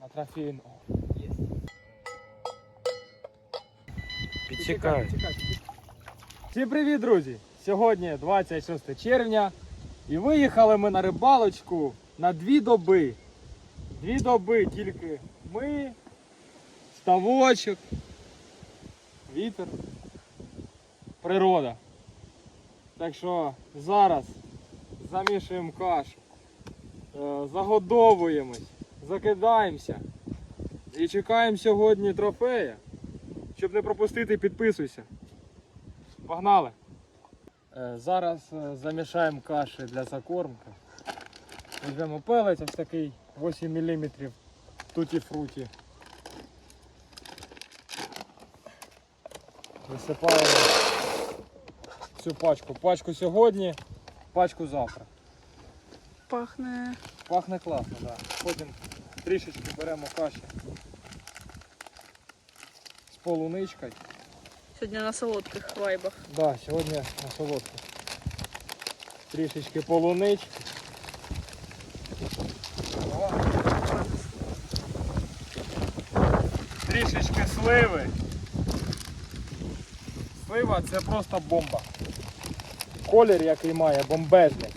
На трофейну. Є. Підчекай. Всім привіт, друзі! Сьогодні 26 червня. І виїхали ми на рибалочку на дві доби. Дві доби тільки ми, ставочок, вітер, природа. Так що зараз замішуємо кашу, е, загодовуємось, закидаємося і чекаємо сьогодні трофея. Щоб не пропустити, підписуйся. Погнали! Е, Зараз е, замішаємо каші для закормки. Візьмемо пелець ось такий 8 мм туті фруті. Висипаємо цю пачку. Пачку сьогодні, пачку завтра. Пахне. Пахне класно, так. Да. Потім трішечки беремо каші з полуничкою. Сьогодні на солодких вайбах. Да, сьогодні на солодку. Трішечки полунички. О. Трішечки сливи. Слива це просто бомба. Колір, який має, бомбезний.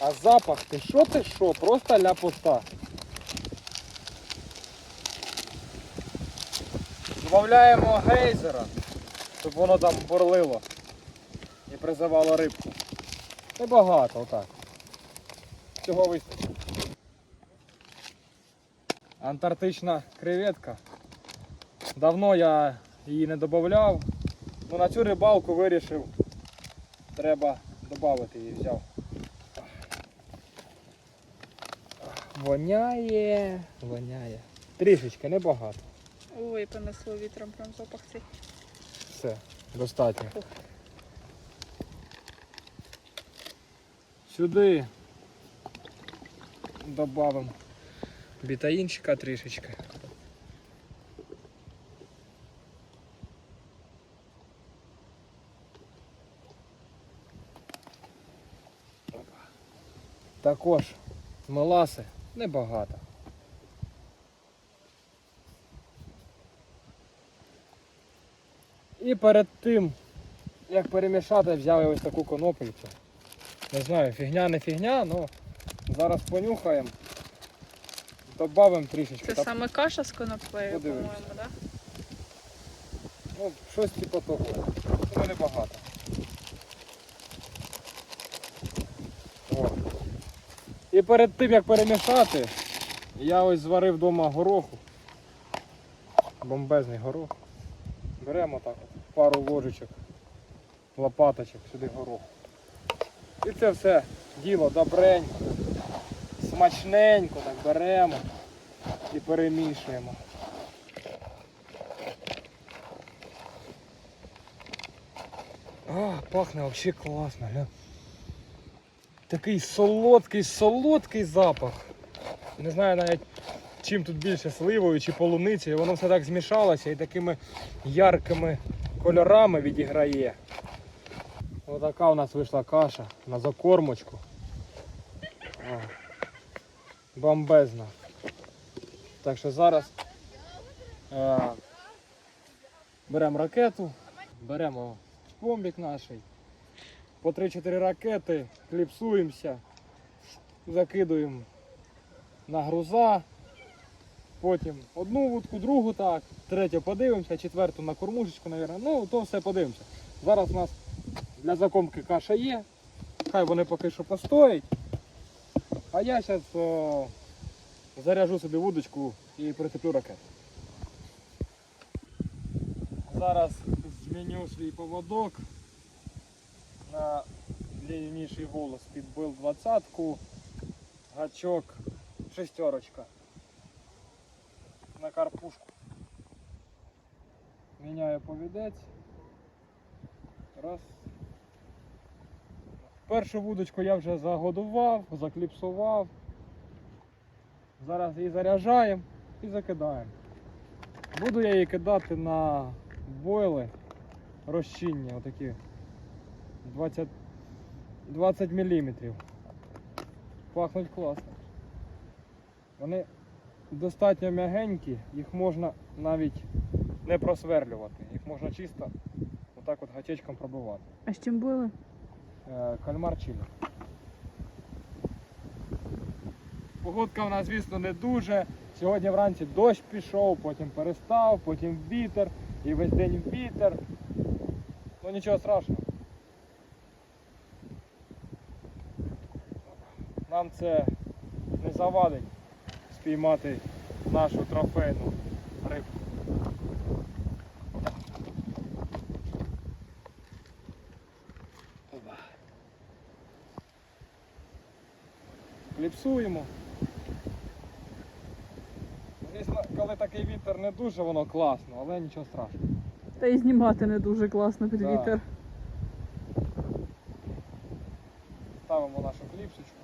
А запах, ти що ти що? Просто ляпота. Добавляємо гейзера, щоб воно там бурлило і призивало рибку. Небагато, отак. Цього вистачить. Антарктична креветка. Давно я її не додавав. Ну на цю рибалку вирішив. Треба додати її взяв. Воняє, воняє. Трішечки, небагато. Ой, понесло вітром прям запах цей. Все, достатньо. Сюди додамо бітаїнчика трішечки. Також меласи небагато. І перед тим, як перемішати, взяв я ось таку конопельцю. Не знаю, фігня не фігня, але зараз понюхаємо. Добавимо трішечки. Це Та- саме каша з коноплею, по-моєму, так? Ну, щось типу того. Ну, небагато. О. І перед тим як перемішати, я ось зварив вдома гороху. Бомбезний горох. Беремо так от, пару ложечок, лопаточок сюди гороху. І це все діло добренько, смачненько так беремо і перемішуємо. А, пахне вообще класно, гля. Такий солодкий, солодкий запах. Не знаю навіть чим тут більше сливою чи полуницею. Воно все так змішалося і такими яркими кольорами відіграє. Отака у нас вийшла каша на закормочку. Бомбезна. Так що зараз е, беремо ракету, беремо комбік наш. По 3-4 ракети, кліпсуємося, закидуємо на груза. Потім одну вудку, другу так, третю подивимося, четверту на кормушечку, мабуть. Ну, то все подивимося. Зараз у нас для закомки каша є. Хай вони поки що постоять. А я зараз заряжу собі вудочку і прицеплю ракету. Зараз зміню свій поводок на длинніший волос. Підбив двадцятку, гачок шестерочка на карпушку. Міняю повідець. Раз. Першу вудочку я вже загодував, закліпсував. Зараз її заряджаємо і закидаємо. Буду я її кидати на бойли розчинні, отакі 20, 20 мм. Пахнуть класно. Вони достатньо м'ягенькі, їх можна навіть не просверлювати. Їх можна чисто отак от гачечком пробивати. А з чим були? Е, Кальмар чилі. Погодка в нас, звісно, не дуже. Сьогодні вранці дощ пішов, потім перестав, потім вітер і весь день вітер. Ну нічого страшного. Нам це не завадить спіймати нашу трофейну рибку. Опа. Кліпсуємо. Звісно, коли такий вітер не дуже, воно класно, але нічого страшного. Та і знімати не дуже класно під Да. вітер. Ставимо нашу кліпсочку.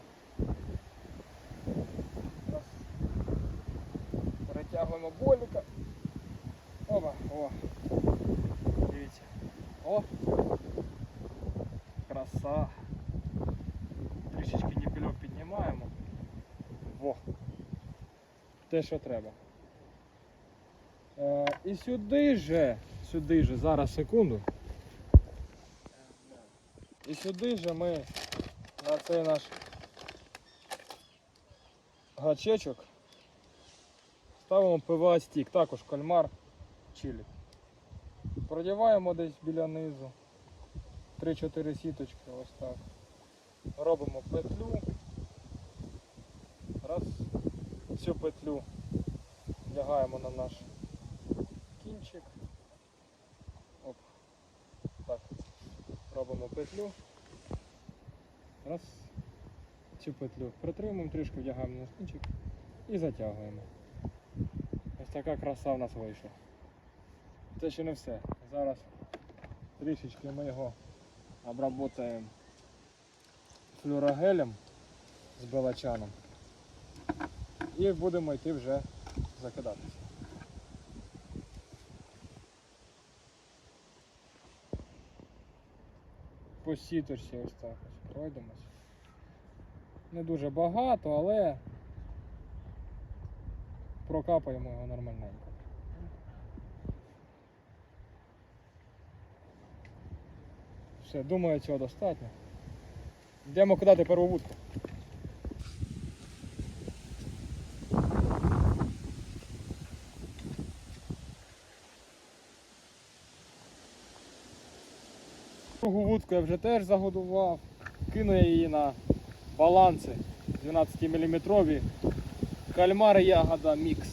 Раз. Перетягуємо боліка. Опа, о. Дивіться. О! Краса. Трішечки ніпельок піднімаємо. Во. Те, що треба. Е, і сюди же, сюди же, зараз секунду. І сюди же ми на цей наш гачечок ставимо ПВА стік, також кальмар чилі. Продіваємо десь біля низу. 3-4 сіточки ось так. Робимо петлю. Раз. Цю петлю вдягаємо на наш кінчик. Оп. Так. Робимо петлю. Раз. Цю петлю притримуємо, трішки вдягаємо на кінчик і затягуємо. Ось така краса в нас вийшла. Це ще не все. Зараз трішечки ми його обработаємо флюорогелем з белачаном. І будемо йти вже закидатися. По сіточці ось так ось пройдемось. Не дуже багато, але прокапаємо його нормальненько. Все, думаю, цього достатньо. Йдемо кидати перву вудку. Другу я вже теж загодував. Кину я її на баланси 12 мм кальмар ягода мікс.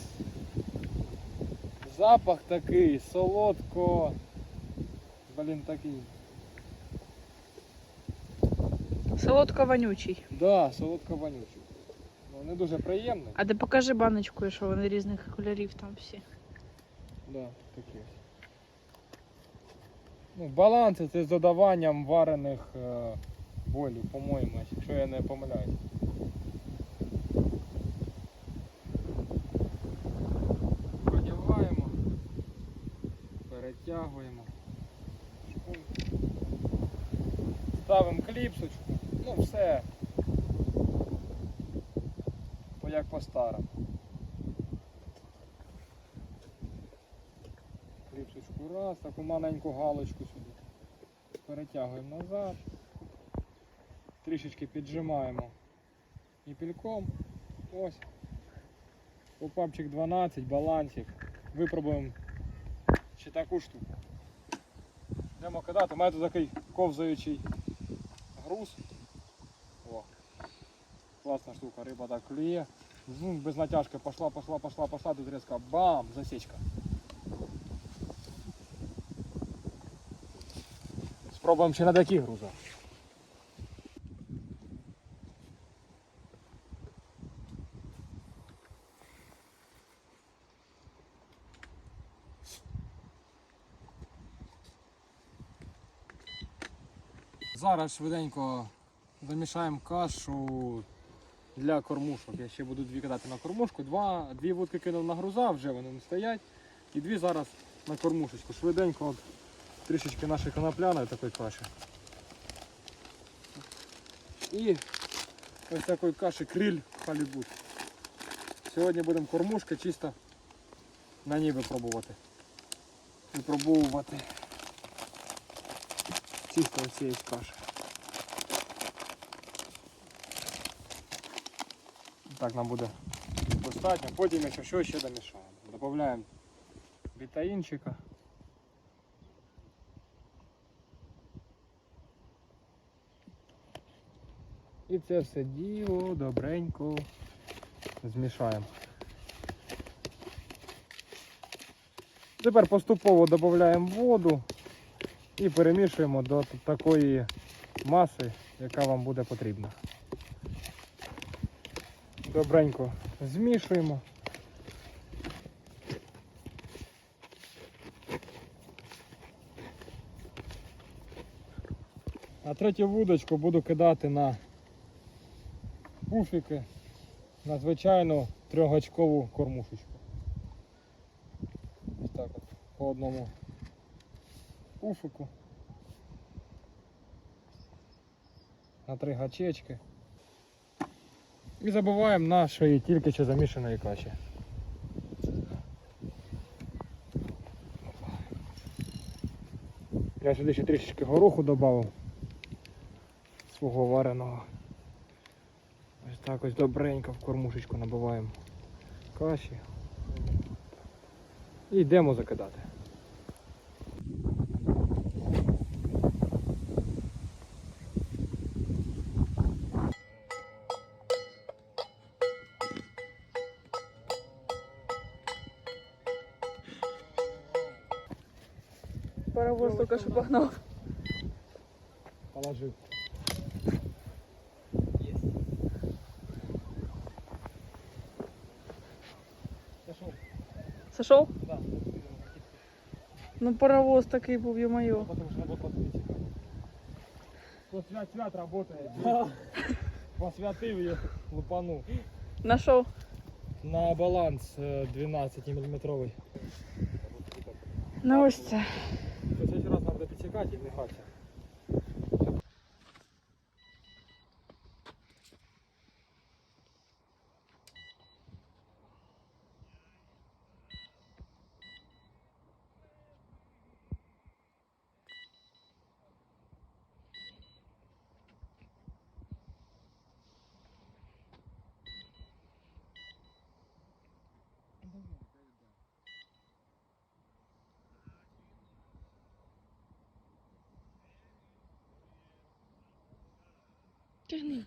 Запах такий, солодко. Блін, такий. Солодко вонючий. Да, солодко вонючий. Ну, не дуже приємний. А ти покажи баночку, що вони різних кольорів там всі. Да, такі. Ну, баланси це з додаванням варених е, болів, по-моєму, якщо я не помиляюсь. Продіваємо, перетягуємо. Ставимо кліпсочку. Ну все. По як по-старому. Кліпсочку раз, таку маленьку галочку. Перетягуємо назад. Трішечки піджимаємо ніпільком. Ось. Попапчик 12, балансик. Випробуємо ще таку штуку. Йдемо кидати. У мене тут такий ковзаючий груз. О. Класна штука, риба так клює. Без натяжки пошла, пошла, пошла, пошла, тут резко бам, засічка. Спробуємо ще на таких грузах. Зараз швиденько замішаємо кашу для кормушок. Я ще буду дві кидати на кормушку. Два, дві вудки кинув на груза, вже вони не стоять. І дві зараз на кормушечку. Швиденько трішечки нашої конопляної такої каші. І ось такої каші криль халібут. Сьогодні будемо кормушки чисто на ній випробувати. Випробовувати чисто цієї каші. Так нам буде достатньо. Потім, якщо що, ще домішаємо. Додаємо вітаїнчика. І це все діло добренько змішаємо. Тепер поступово додаємо воду і перемішуємо до такої маси, яка вам буде потрібна. Добренько змішуємо. А третю вудочку буду кидати на пуфіки на звичайну трьохгачкову кормушечку. Ось так от по одному пуфику. На три гачечки. І забуваємо нашої тільки що замішаної каші. Я сюди ще трішечки гороху додав свого вареного. Так ось добренько в кормушечку набиваємо каші. І йдемо закидати. Паровоз тільки що погнав. Положив. Пошел. Сошов? Да. Ну паровоз такий був, ё-моё. Потому что работа Вот свят свят работает. Посвятив її, лупанув. Нашов. На баланс е, 12 мм. Ну ось це. В следующий раз надо підсікати і 就是那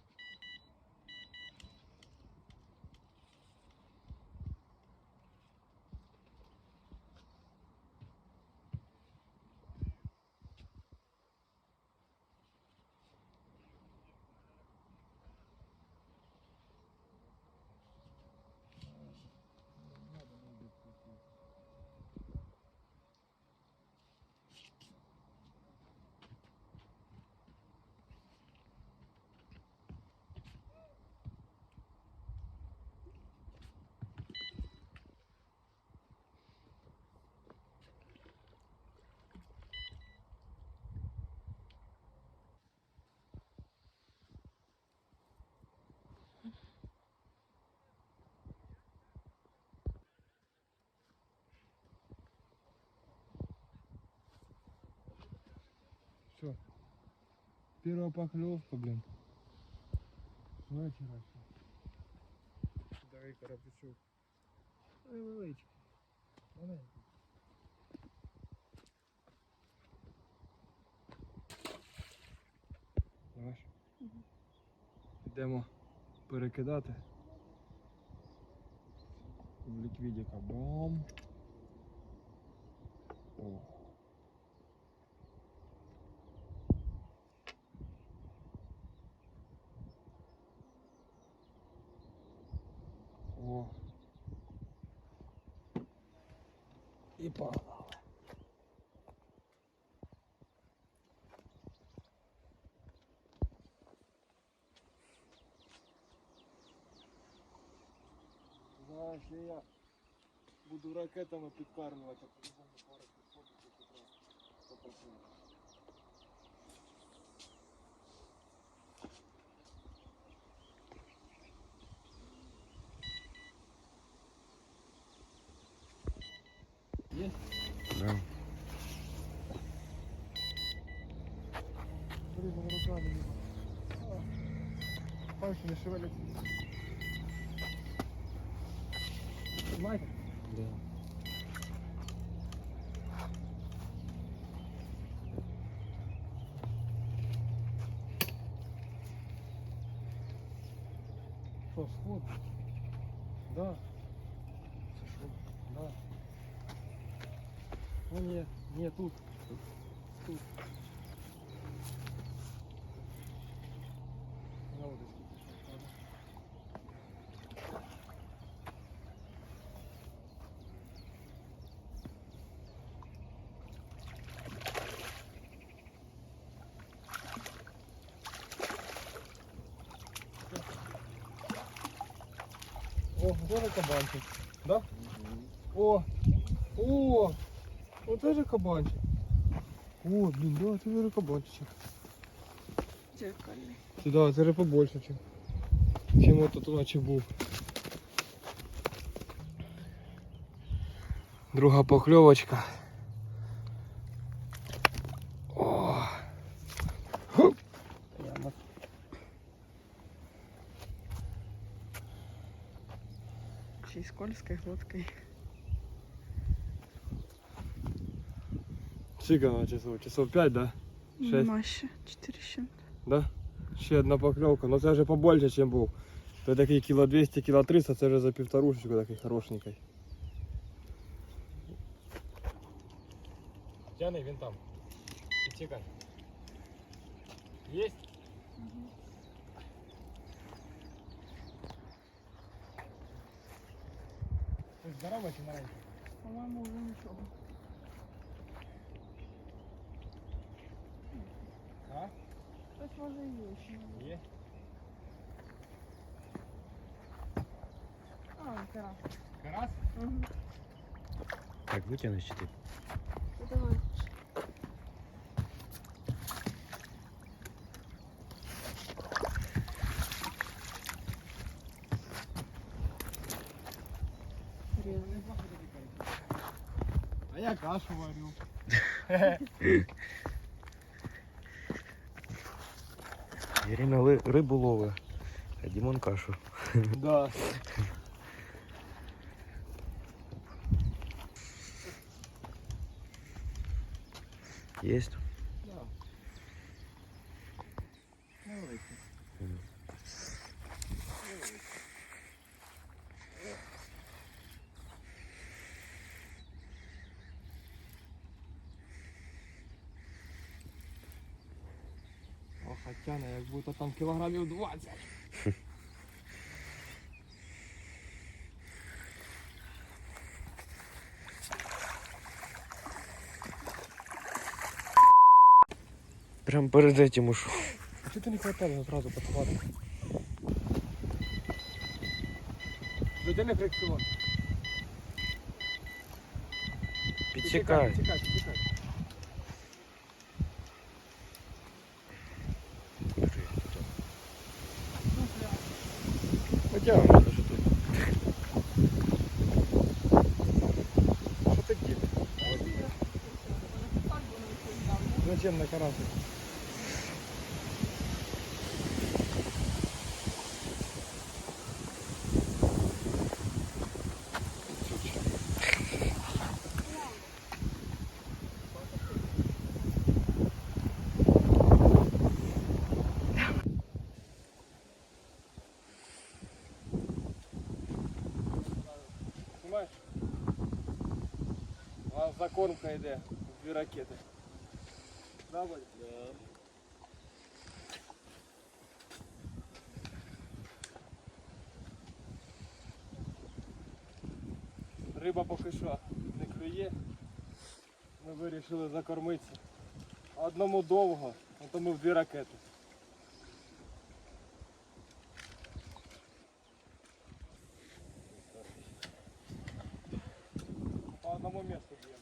Все. Первая поклевка, блин. Все. Давай коробчук. Ой, величкий. Маленький. Давай. Йдемо перекидати. В ліквідіка. Бом. О. О. І погнали. Знаєш, я буду ракетами підкармлювати, а по-любому пара підходить і тут попрацює. Есть? Да. Рыба руками либо. Пальцы не шевелятся. Знаете? Да. Что, сход? Да. Да. Ну нет, нет, тут. Тут. На удочке пошел, ладно. О, тоже кабанчик. Да? О! О! Вот это кабанчик. О, блин, да, это же кабанчик. Дзеркальний. Да, це вже побольше, чим, чим от тут наче був. Друга покльовочка. Ще й скользкий, гладкий. Скільки на часов? Часов 5, да? Шесть. Нема ще. Чотири ще. Да? Ще одна покльовка, ну це вже побольше, ніж був. Це такий кіло 200, кіло 300, це вже за півторушечку такий хорошенький. Тяни, він там. Підтікай. Есть? Ти здорова чи маленька? По-моєму, вже нічого. А? Хтось може і є ще. Є. А, карась. Карась? Угу. Так, вытянешь ты. Давай. Різний. А я кашу варю. Ирина лы- рыбу ловит, а Димон кашу. Да. Есть? Да. Невеликий. О, хоча не, як будто там кілограмів 20. Прям перед этим ушел. А чого ти не хватало одразу підхватив? Затяни фрикціон. Підсікай. Підсікай, підсікай. Потягуй. Що ти діти? Зачем на карасик? Закормка йде в дві ракети. Да, Бодя? Да. Риба поки що не клює. Ми вирішили закормитися. Одному довго, а тому в дві ракети. По одному месту бьем.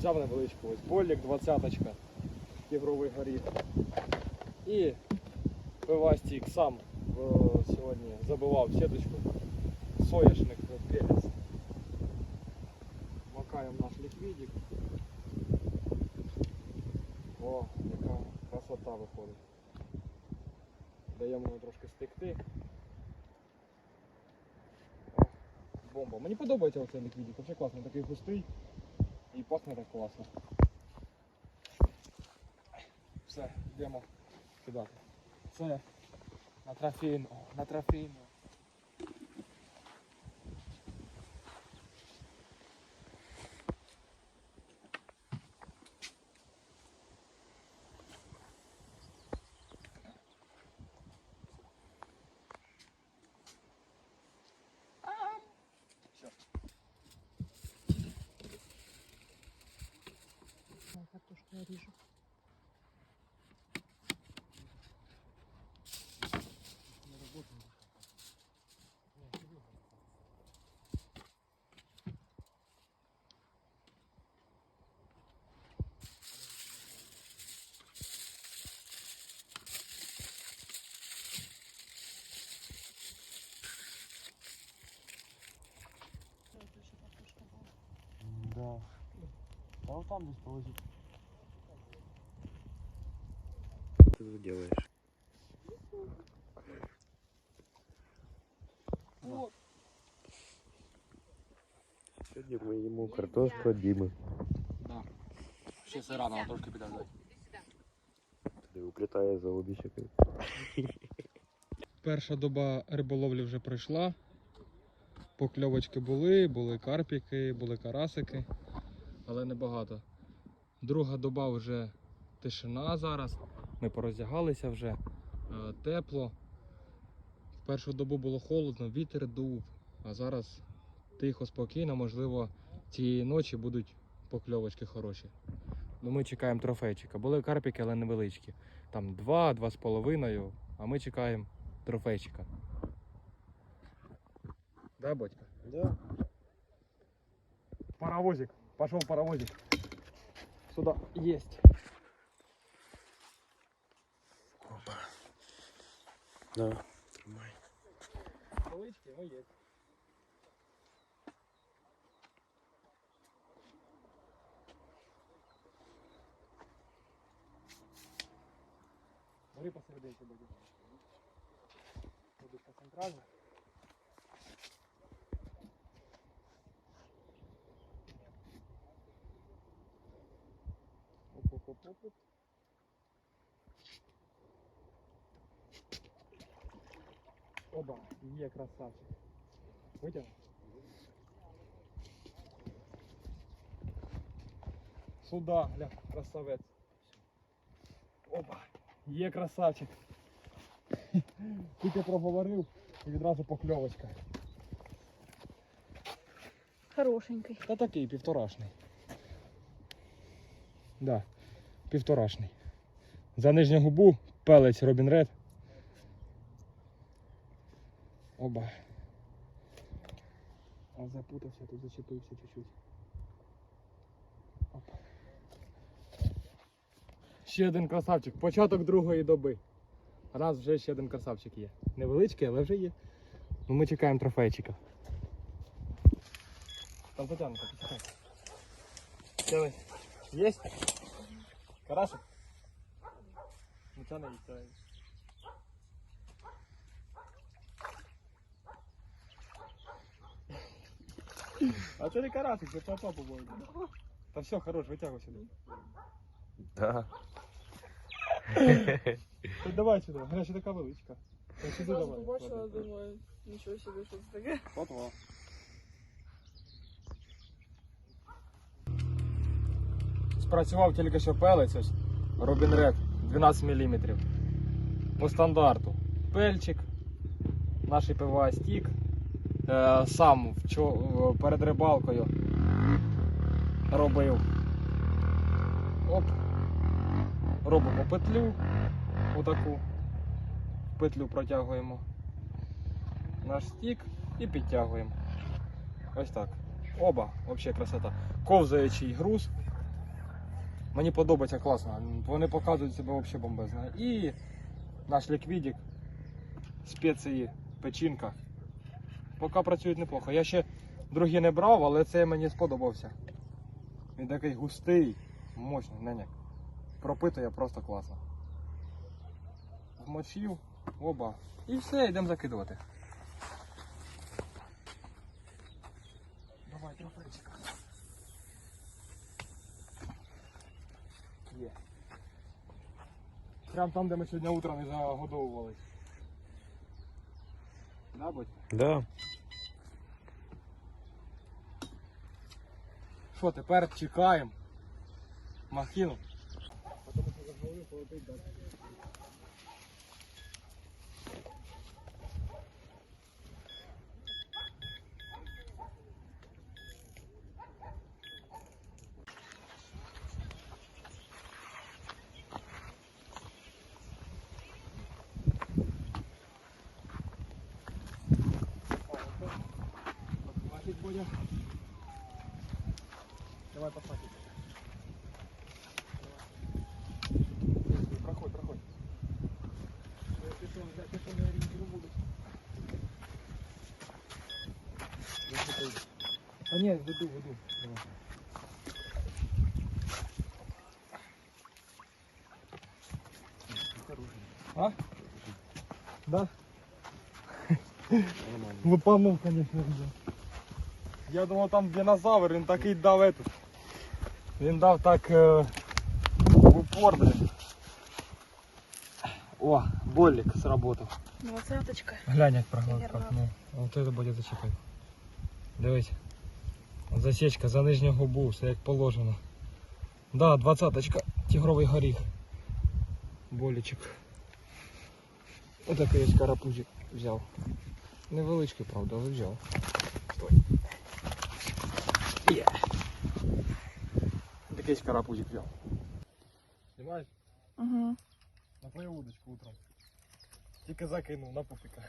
Взяв невеличку ось болік, двадцяточка, євровий горіх. І пивастік сам е, сьогодні забивав сіточку. Соняшник пелець. Макаємо наш ліквідик. О, яка красота виходить. Даємо йому трошки стекти. Бомба. Мені подобається оцей ліквідик, взагалі класний, такий густий і пахне так класно. Все, йдемо кидати. Це на трофейну, на трофейну. Картошку я ріжу. Да А вот там десь положить. Что ты тут делаешь? Вот. Сегодня мы ему картошку от Димы. Да. Ще це рано, трошки підождати. Туди уплітає за обі щеки. Перша доба риболовлі вже пройшла. Покльовочки були, були карпіки, були карасики, але небагато. Друга доба вже тишина зараз. Ми пороздягалися вже, е, тепло. В першу добу було холодно, вітер дув, а зараз тихо, спокійно, можливо, цієї ночі будуть покльовочки хороші. Ну, ми чекаємо трофейчика. Були карпіки, але невеличкі. Там два, два з половиною, а ми чекаємо трофейчика. Да, батька? Да. Паровозик. Пошел паровозик. Сюда. Есть. Опа. Да. Тримай. Полички, ну есть. Бери посерединке буде. Будуть центрально. Оп-оп-оп-оп. Оба, є красавчик. Витягнув. Сюда, гля, красавець. Опа, є красавчик. Тільки проговорив і відразу покльовочка. Хорошенький. Та такий півторашний. Да, півторашний. За нижню губу пелець Робін Ред. Оба. А запутався, тут зачепився чуть-чуть. Ще один красавчик. Початок другої доби. Раз вже ще один красавчик є. Невеличкий, але вже є. Ну ми чекаємо трофейчика. Там Татьянка, почекай. Есть? Карасик? Нічого не їсть, А це не карасик, це папа по-моєму. Та все, хорош, витягуй сюди. Да. Ти давай сюди, вона ще така величка. Та сюди Зразу давай. побачила, думаю, нічого собі, що це таке. От-во. Спрацював тільки що пелець ось Robin Red 12 мм. По стандарту. Пельчик, наш ПВА стік. Е, сам перед рибалкою робив. Оп. Робимо петлю. Отаку. Петлю протягуємо наш стік і підтягуємо. Ось так. Оба, взагалі красота. Ковзаючий груз. Мені подобається класно. Вони показують себе взагалі бомбезно. І наш ліквідик, спеції, печінка. Поки працюють неплохо. Я ще другі не брав, але це мені сподобався. Він такий густий, мощний, не, не. Пропитує просто класно. Вмочив, оба. І все, йдемо закидувати. Давай, трофейчика. Є. Прям там, де ми сьогодні утром і загодовувались. Да, батько? Да. Що, тепер чекаємо. Махіну. Потім Давай посадим. Проходь, проходь. Я пішов, я пішов, я не буду. Я пішов. А ні, веду, веду. Давай. А? Да? Лупанув, конечно, вже. Я думав там динозавр, він такий дав этот. Він дав так е, в упор, блин. О, болик сработав. Двадцяточка. Глянь, як прогнав. Наверно. Ну, от це буде зачепити. Дивись. Засічка за нижню губу, все як положено. Да, двадцяточка, тигровий горіх. Болічик. Отакий ось карапузик взяв. Невеличкий, правда, але взяв. Стой. Є. Такий ось карапузик взяв. Знімаєш? Угу. На твою удочку утром. Тільки закинув на пупика.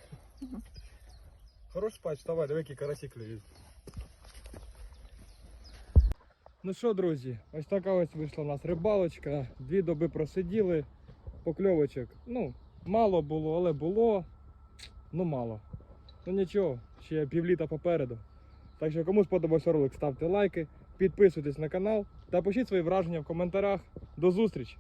Хорош спать, вставай, диви, який карасик лежить. Ну що, друзі, ось така ось вийшла у нас рибалочка. Дві доби просиділи, покльовочок. Ну, мало було, але було. Ну мало. Ну нічого, ще півліта попереду. Так що кому сподобався ролик, ставте лайки, підписуйтесь на канал та пишіть свої враження в коментарях. До зустрічі!